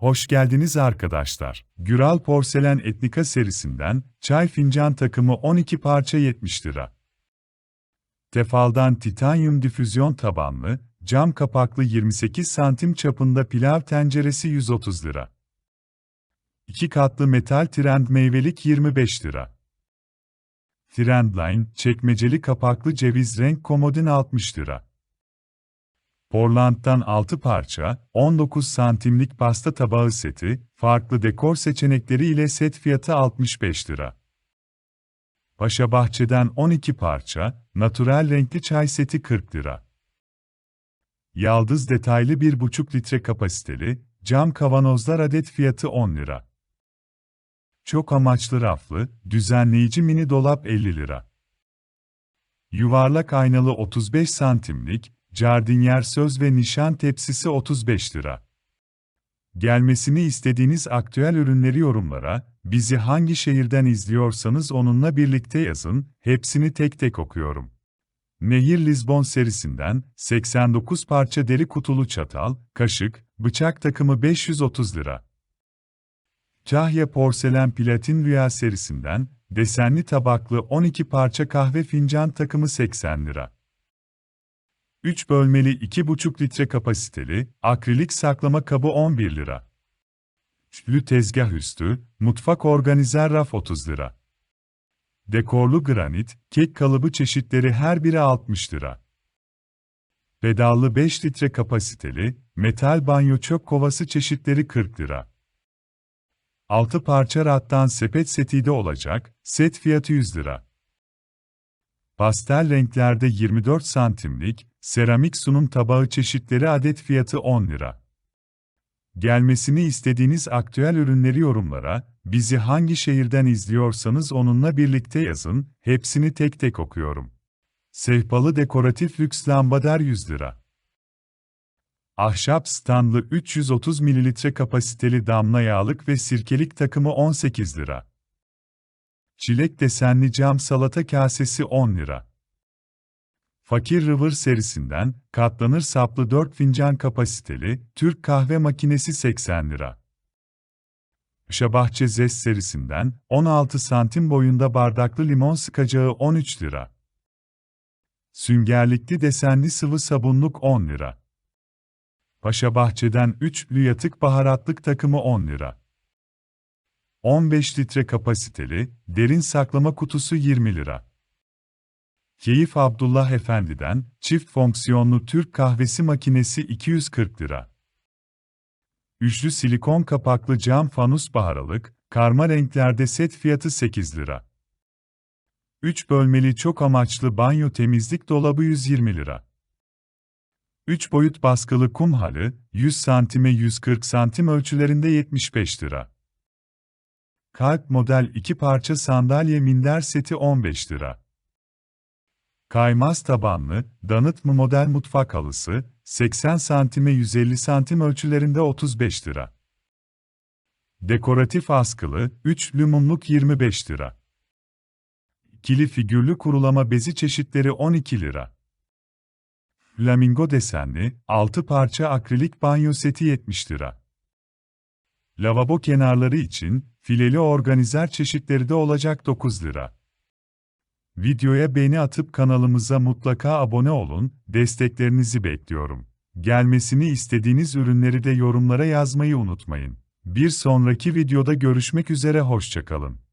Hoş geldiniz arkadaşlar. Güral Porselen Etnika serisinden çay fincan takımı 12 parça 70 lira. Tefal'dan titanyum difüzyon tabanlı, cam kapaklı 28 santim çapında pilav tenceresi 130 lira. 2 katlı metal trend meyvelik 25 lira. Trendline, çekmeceli kapaklı ceviz renk komodin 60 lira. Portland'dan 6 parça, 19 santimlik pasta tabağı seti, farklı dekor seçenekleri ile set fiyatı 65 lira. Paşa Bahçe'den 12 parça, natural renkli çay seti 40 lira. Yaldız detaylı 1,5 litre kapasiteli, cam kavanozlar adet fiyatı 10 lira. Çok amaçlı raflı, düzenleyici mini dolap 50 lira. Yuvarlak aynalı 35 santimlik, Jardinier söz ve nişan tepsisi 35 lira. Gelmesini istediğiniz aktüel ürünleri yorumlara, bizi hangi şehirden izliyorsanız onunla birlikte yazın, hepsini tek tek okuyorum. Nehir Lisbon serisinden 89 parça deri kutulu çatal, kaşık, bıçak takımı 530 lira. Kahya Porselen Platin Rüya serisinden desenli tabaklı 12 parça kahve fincan takımı 80 lira. 3 bölmeli 2,5 litre kapasiteli, akrilik saklama kabı 11 lira. Üçlü tezgah üstü, mutfak organizer raf 30 lira. Dekorlu granit, kek kalıbı çeşitleri her biri 60 lira. Pedallı 5 litre kapasiteli, metal banyo çöp kovası çeşitleri 40 lira. 6 parça rattan sepet seti de olacak, set fiyatı 100 lira. Pastel renklerde 24 santimlik, seramik sunum tabağı çeşitleri adet fiyatı 10 lira. Gelmesini istediğiniz aktüel ürünleri yorumlara, bizi hangi şehirden izliyorsanız onunla birlikte yazın, hepsini tek tek okuyorum. Sehpalı dekoratif lüks lambader 100 lira. Ahşap standlı 330 ml kapasiteli damla yağlık ve sirkelik takımı 18 lira. Çilek desenli cam salata kasesi 10 lira. Fakir River serisinden, katlanır saplı 4 fincan kapasiteli, Türk kahve makinesi 80 lira. Şabahçe Zest serisinden, 16 santim boyunda bardaklı limon sıkacağı 13 lira. Süngerlikli desenli sıvı sabunluk 10 lira. Paşa Bahçe'den 3'lü yatık baharatlık takımı 10 lira. 15 litre kapasiteli, derin saklama kutusu 20 lira. Keyif Abdullah Efendi'den, çift fonksiyonlu Türk kahvesi makinesi 240 lira. Üçlü silikon kapaklı cam fanus baharalık, karma renklerde set fiyatı 8 lira. 3 bölmeli çok amaçlı banyo temizlik dolabı 120 lira. 3 boyut baskılı kum halı, 100 santime 140 santim ölçülerinde 75 lira. Kalp model 2 parça sandalye minder seti 15 lira. Kaymaz tabanlı, danıt mı model mutfak halısı, 80 santime 150 santim ölçülerinde 35 lira. Dekoratif askılı, 3 mumluk 25 lira. İkili figürlü kurulama bezi çeşitleri 12 lira. Flamingo desenli, 6 parça akrilik banyo seti 70 lira. Lavabo kenarları için, fileli organizer çeşitleri de olacak 9 lira. Videoya beğeni atıp kanalımıza mutlaka abone olun, desteklerinizi bekliyorum. Gelmesini istediğiniz ürünleri de yorumlara yazmayı unutmayın. Bir sonraki videoda görüşmek üzere hoşçakalın.